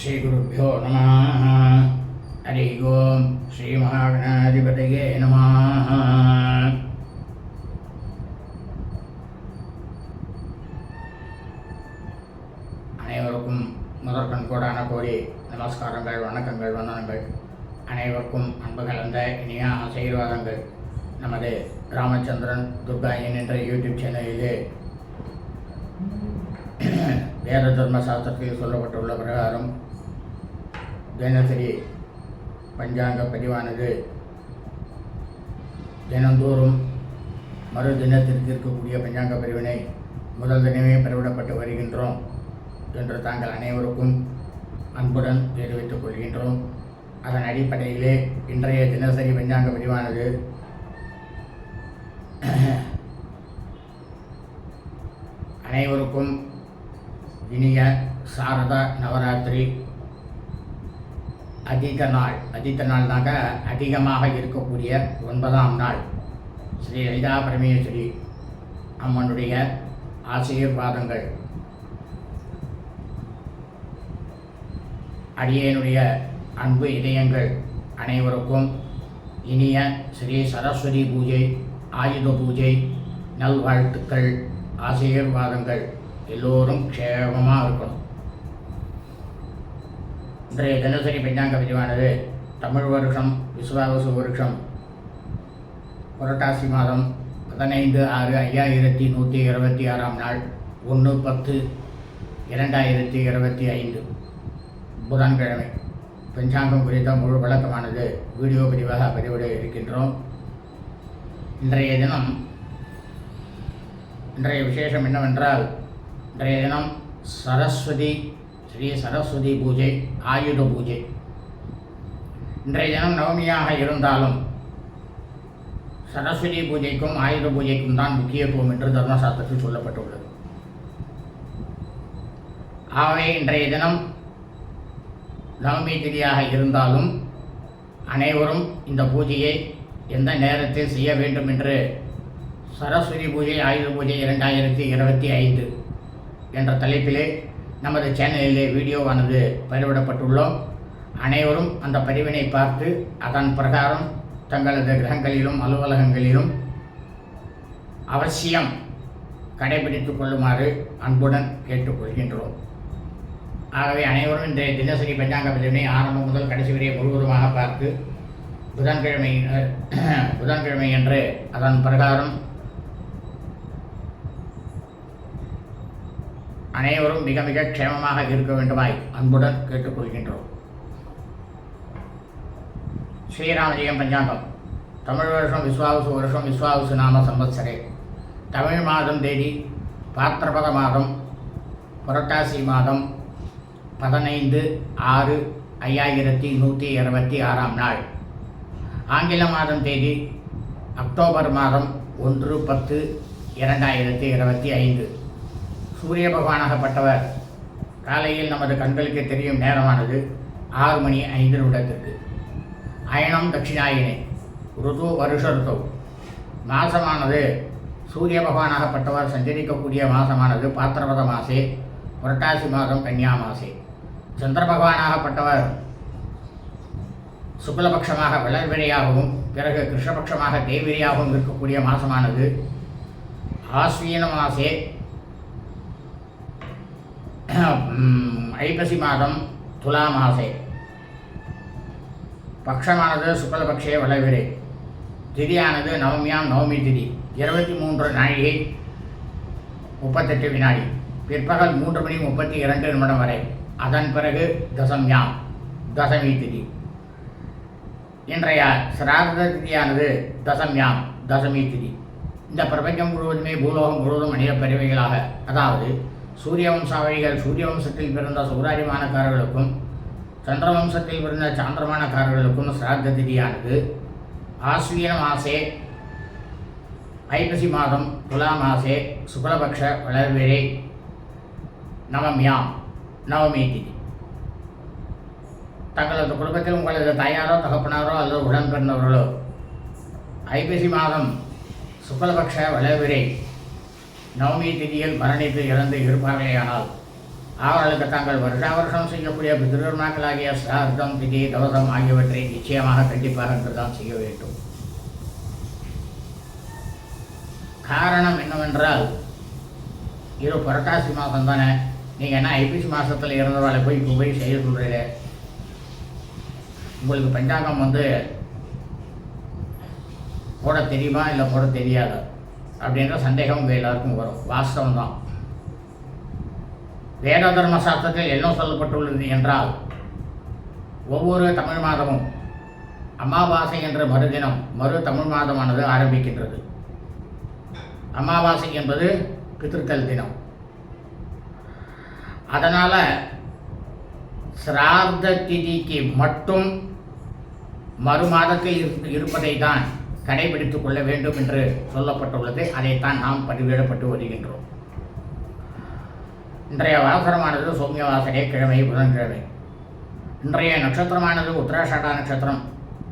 ஸ்ரீகுருப்போ நம ஹரி ஓம் ஸ்ரீ மகாகணாதிபதியே நம அனைவருக்கும் முதற்கண் கூடான கோடி நமஸ்காரங்கள் வணக்கங்கள் வந்தனங்கள். அனைவருக்கும் அன்பு கலந்த இனிய ஆசீர்வாதங்கள். நமது ராமச்சந்திரன் துர்காயின் என்ற யூடியூப் சேனலிலே வேத தர்ம சாஸ்திரத்தில் சொல்லப்பட்டுள்ள பிரகாரம் தினசரி பஞ்சாங்க பதிவானது. தினந்தோறும் மறு தினத்திற்கு இருக்கக்கூடிய பஞ்சாங்க பதிவினை முதல் தினமே பெறவிடப்பட்டு வருகின்றோம் என்று தாங்கள் அனைவருக்கும் அன்புடன் தெரிவித்துக் கொள்கின்றோம். அதன் அடிப்படையிலே இன்றைய தினசரி பஞ்சாங்க பதிவானது. அனைவருக்கும் இனிய சாரதா நவராத்திரி. அதிக நாள் அதிக நாள்னாக்க அதிகமாக இருக்கக்கூடிய ஒன்பதாம் நாள். ஸ்ரீ லலிதா பரமேஸ்வரி அம்மனுடைய ஆசீர்வாதங்கள். அடியனுடைய அன்பு இதயங்கள் அனைவருக்கும் இனிய ஸ்ரீ சரஸ்வதி பூஜை ஆயுத பூஜை நல்வாழ்த்துக்கள் ஆசீர்வாதங்கள். எல்லோரும் க்ஷேமமாக இருக்கணும். இன்றைய தினசரி பஞ்சாங்க பதிவானது தமிழ் வருஷம் விஸ்வாவசு வருஷம் புரட்டாசி மாதம் பதினைந்து ஆறு ஐயாயிரத்தி நூற்றி இருபத்தி ஆறாம் நாள் ஒன்று பத்து இரண்டாயிரத்தி இருபத்தி ஐந்து புதன்கிழமை. பஞ்சாங்கம் குறித்த முழு விளக்கமானது வீடியோ பதிவாக பதிவிட இருக்கின்றோம். இன்றைய தினம் இன்றைய விசேஷம் என்னவென்றால் இன்றைய தினம் சரஸ்வதி ஸ்ரீ சரஸ்வதி பூஜை ஆயுத பூஜை இன்றைய தினம் நவமியாக இருந்தாலும் சரஸ்வதி பூஜைக்கும் ஆயுத பூஜைக்கும் தான் முக்கியத்துவம் என்று தர்மசாஸ்திரத்தில் சொல்லப்பட்டுள்ளது. ஆகவே இன்றைய தினம் நவமி திதியாக இருந்தாலும் அனைவரும் இந்த பூஜையை எந்த நேரத்தில் செய்ய வேண்டும் என்று சரஸ்வதி பூஜை ஆயுத பூஜை இரண்டாயிரத்தி இருபத்தி ஐந்து என்ற தலைப்பிலே நமது சேனலிலே வீடியோவானது பதிவிடப்பட்டுள்ளோம். அனைவரும் அந்த பதிவினை பார்த்து அதன் பிரகாரம் தங்களது கிரகங்களிலும் அலுவலகங்களிலும் அவசியம் கடைபிடித்துக் கொள்ளுமாறு அன்புடன் கேட்டுக்கொள்கின்றோம். ஆகவே அனைவரும் இந்த தினசரி பஞ்சாங்க பதிவினை ஆரம்பம் முதல் கடைசி வரை முழுவதுமாக பார்த்து புதன்கிழமை புதன்கிழமை என்று அதன் பிரகாரம் அனைவரும் மிக மிக க்ஷேமமாக இருக்க வேண்டுமாய் அன்புடன் கேட்டுக்கொள்கின்றோம். ஸ்ரீராமஜெயம் பஞ்சாங்கம். தமிழ் வருஷம் விஸ்வாவசு வருஷம் விஸ்வாவசு நாம சம்பத்சரே தமிழ் மாதம் தேதி பாத்திரபத மாதம் புரட்டாசி மாதம் பதினைந்து ஆறு ஐயாயிரத்தி நூற்றி இருபத்தி ஆறாம் நாள். ஆங்கில மாதம் தேதி அக்டோபர் மாதம் ஒன்று பத்து இரண்டாயிரத்தி இருபத்தி ஐந்து. சூரிய பகவானாகப்பட்டவர் காலையில் நமது கண்களுக்கு தெரியும் நேரமானது ஆறு மணி ஐந்து நிமிடத்திற்கு அயனம் தட்சிணாயினே ருது வருஷ ருத்து மாசமானது சூரிய பகவானாகப்பட்டவர் சஞ்சரிக்கக்கூடிய மாசமானது பாத்திரபத மாசே புரட்டாசி மாதம் கன்னியா மாசே. சந்திர பகவானாகப்பட்டவர் சுக்லபக்ஷமாக வளர்விரையாகவும் பிறகு கிருஷ்ணபக்ஷமாக தேவிரியாகவும் இருக்கக்கூடிய மாசமானது ஆஸ்வீன மாசே ஐப்பசி மாதம் துலா மாசே. பக்ஷமானது சுக்லபக்ஷே வளவிரை திதியானது நவமியாம் நவமி திதி. இருபத்தி மூன்று நாழிகை முப்பத்தெட்டு வினாடி. பிற்பகல் மூன்று மணி முப்பத்தி இரண்டு நிமிடம் வரை. அதன் பிறகு தசம்யாம் தசமி திதி. இன்றைய சிராத திதியானது தசம்யாம் தசமி திதி. இந்த பிரபஞ்சம் முழுவதுமே பூலோகம் முழுவதும் மனித பறவைகளாக அதாவது சூரிய வம்சாவழிகள் சூரிய வம்சத்தில் பிறந்த சூராதிமானக்காரர்களுக்கும் சந்திர வம்சத்தில் பிறந்த சாந்திரமானக்காரர்களுக்கும் சிராத்த திதியானது ஆஸ்வீன மாசே ஐப்பசி மாதம் துலா மாசே சுக்லபக்ஷ வளர்விரை நவமியாம் நவமி திதி. தங்களது குடும்பத்தில் உங்களது தாயாரோ தகப்பனாரோ அல்லது உடன் பிறந்தவர்களோ ஐப்பசி மாதம் சுக்லபக்ஷ வளர்விரை நவமி திதியில் மரணித்து இறந்து இருப்பார்களேயானால் அவர்களுக்கு தாங்கள் வருஷா வருஷம் செய்யக்கூடிய பிதிருநாட்களாகிய சிரார்த்தம் திதி தவசம் ஆகியவற்றை நிச்சயமாக கண்டிப்பாக என்றுதான் செய்ய வேண்டும். காரணம் என்னவென்றால் இது புரட்டாசி மாதம் தானே நீங்கள் என்ன ஐபிசி மாதத்தில் இறந்தவர்களை போய் இப்போ போய் செய்ய சொல்கிறீங்க உங்களுக்கு பஞ்சாங்கம் வந்து போட தெரியுமா இல்லை போட தெரியாதா? அப்படின்ற சந்தேகம் உங்கள் எல்லாருக்கும் வரும். வாஸ்தவம் தான். வேத தர்ம சாஸ்திரத்தில் என்ன சொல்லப்பட்டுள்ளது என்றால் ஒவ்வொரு தமிழ் மாதமும் அமாவாசை என்ற மறுதினம் மறு தமிழ் மாதமானது ஆரம்பிக்கின்றது. அமாவாசை என்பது பித்திருத்தல் தினம். அதனால் சிரார்த்த திதிக்கு மட்டும் மறு மாதத்தில் இருப்பதை தான் கடைபிடித்துக் கொள்ள வேண்டும் என்று சொல்லப்பட்டுள்ளது. அதைத்தான் நாம் பதிவிடப்பட்டு வருகின்றோம். இன்றைய வாசரமானது சௌமியவாசரே கிழமை புதன்கிழமை இன்றைய நட்சத்திரமானது உத்தராஷாடா நட்சத்திரம்.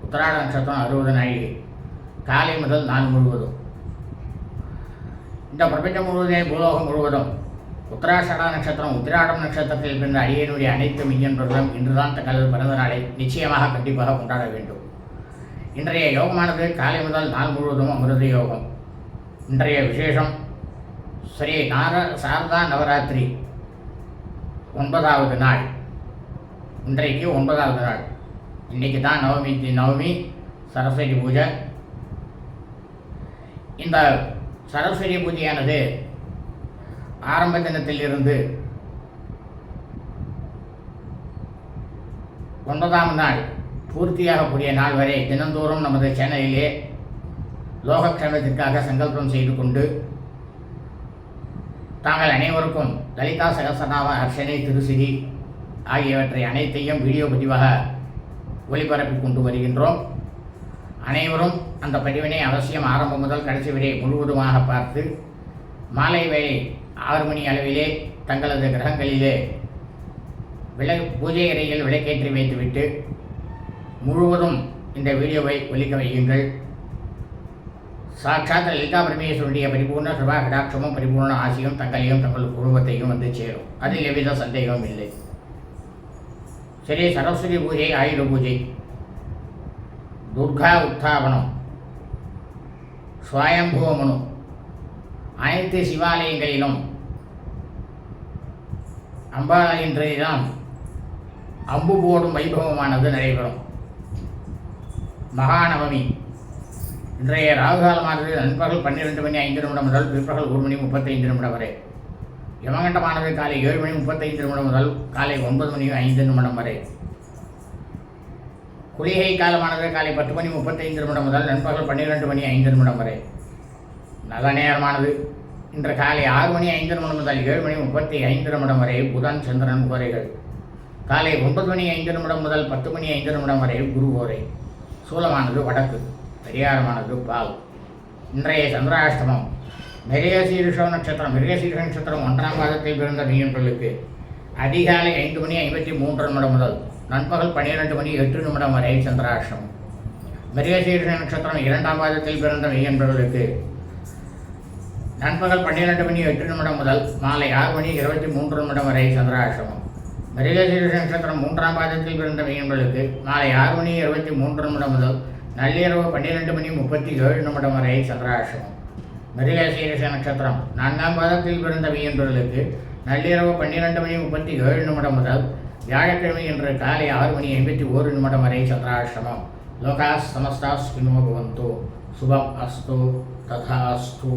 உத்தராட நட்சத்திரம் அறுபது நாழிகை காலை முதல் நாள் முழுவதும். இந்த பிரபஞ்சம் முழுவதே பூலோகம் முழுவதும். உத்தராஷடா நட்சத்திரம் உத்திராடம் நட்சத்திரத்தில் பிறந்த அடியனுடைய அனைத்து மிஞ்சன்பர்களும் இன்றுதான் தங்களது பிறந்த நாளை நிச்சயமாக கண்டிப்பாக கொண்டாட வேண்டும். இன்றைய யோகமானது காலை முதல் நாள் முழுவதும் அமிர்த யோகம். இன்றைய விசேஷம் ஸ்ரீ நார சாரதா நவராத்திரி ஒன்பதாவது நாள். இன்றைக்கு ஒன்பதாவது நாள். இன்னைக்கு தான் நவமி தி- நவமி சரஸ்வதி பூஜை. இந்த சரஸ்வதி பூஜையானது ஆரம்ப தினத்தில் இருந்து ஒன்பதாம் நாள் பூர்த்தியாகக்கூடிய நாள் வரை தினந்தோறும் நமது சேனலிலே லோகக்ஷேமத்திற்காக சங்கல்பம் செய்து கொண்டு தாங்கள் அனைவருக்கும் லலிதா சகசநாம அர்ச்சனை திருசிரி ஆகியவற்றை அனைத்தையும் வீடியோ பதிவாக ஒளிபரப்பி கொண்டு வருகின்றோம். அனைவரும் அந்த பதிவினை அவசியம் ஆரம்பம் முதல் கடைசி வரை முழுவதுமாக பார்த்து மாலை வேளை ஆறு மணி அளவிலே தங்களது கிரகங்களிலே விளை பூஜை அறையில் விளக்கேற்றி வைத்துவிட்டு முழுவதும் இந்த வீடியோவை ஒலிக்க வையுங்கள். சாட்சாத் லலிதா பரமேஸ்வருடைய பரிபூர்ண சுபா கடாட்சமும் பரிபூர்ண ஆசையும் தங்களையும் தங்கள் குடும்பத்தையும் வந்து சேரும். அதில் எவ்வித சந்தேகமும் இல்லை. சரி சரஸ்வதி பூஜை ஆயுத பூஜை துர்கா உத்தாபனம் சுவயம்புவமனு அனைத்து சிவாலயங்களிலும் அம்பாள் இன்றைய அம்பு போடும் வைபவமானது நடைபெறும். மகாநவமி. இன்றைய ராகுகாலமானது நண்பகல் பன்னிரெண்டு மணி ஐந்து நிமிடம் முதல் பிற்பகல் ஒரு மணி முப்பத்தைந்து நிமிடம் வரை. யமகண்டமானது காலை ஏழு மணி முப்பத்தைந்து நிமிடம் முதல் காலை ஒன்பது மணி ஐந்து நிமிடம் வரை. குளிகை காலமானது காலை பத்து மணி முப்பத்தைந்து நிமிடம் முதல் நண்பகல் பன்னிரெண்டு மணி ஐந்து நிமிடம் வரை. நல்ல நேரமானது. இன்று காலை ஆறு மணி ஐந்து நிமிடம் முதல் ஏழு மணி முப்பத்தி ஐந்து நிமிடம் வரை புதன் சந்திரன் கோரைகள். காலை ஒன்பது மணி ஐந்து நிமிடம் முதல் பத்து மணி ஐந்து நிமிடம் வரை குரு கோரை. சூலமானது வடக்கு பரிகாரமானது பால் இன்றைய சந்திராஷ்டமம். மிருகசீரிஷ நட்சத்திரம் மிருகசீரிஷ நட்சத்திரம் ஒன்றாம் பாதத்தில் பிறந்த மீனர்களுக்கு அதிகாலை ஐந்து மணி ஐம்பத்தி மூன்று நிமிடம் முதல் நண்பகல் பன்னிரெண்டு மணி எட்டு நிமிடம் வரை சந்திராஷ்டமம். மிருகசீரிஷ நட்சத்திரம் இரண்டாம் பாதத்தில் பிறந்த மெய்யன்பர்களுக்கு நண்பகல் பன்னிரெண்டு மணி எட்டு நிமிடம் முதல் மாலை ஆறு மணி இருபத்தி மூன்று நிமிடம் வரை சந்திராஷ்டமம். மிருகசீரிஷ நட்சத்திரம் மூன்றாம் பாதத்தில் பிறந்த மீன்களுக்கு நாளை ஆறு மணி இருபத்தி மூன்று நிமிடம் முதல் நள்ளிரவு பன்னிரெண்டு மணி முப்பத்தி ஏழு நிமிடம் வரை சந்திராசிரமம். மிருகசீரிஷ நட்சத்திரம் நான்காம் பாதத்தில் பிறந்த மீன்களுக்கு நள்ளிரவு பன்னிரெண்டு மணி முப்பத்தி ஏழு நிமிடம் முதல் வியாழக்கிழமை இன்று காலை ஆறு மணி ஐம்பத்தி ஓரு நிமிடம் வரை சந்திராசிரமம். லோகாஸ் சமஸ்தாஸ் ஸ்கினோ பவந்தோ சுபம் அஸ்து. ததாஸ்து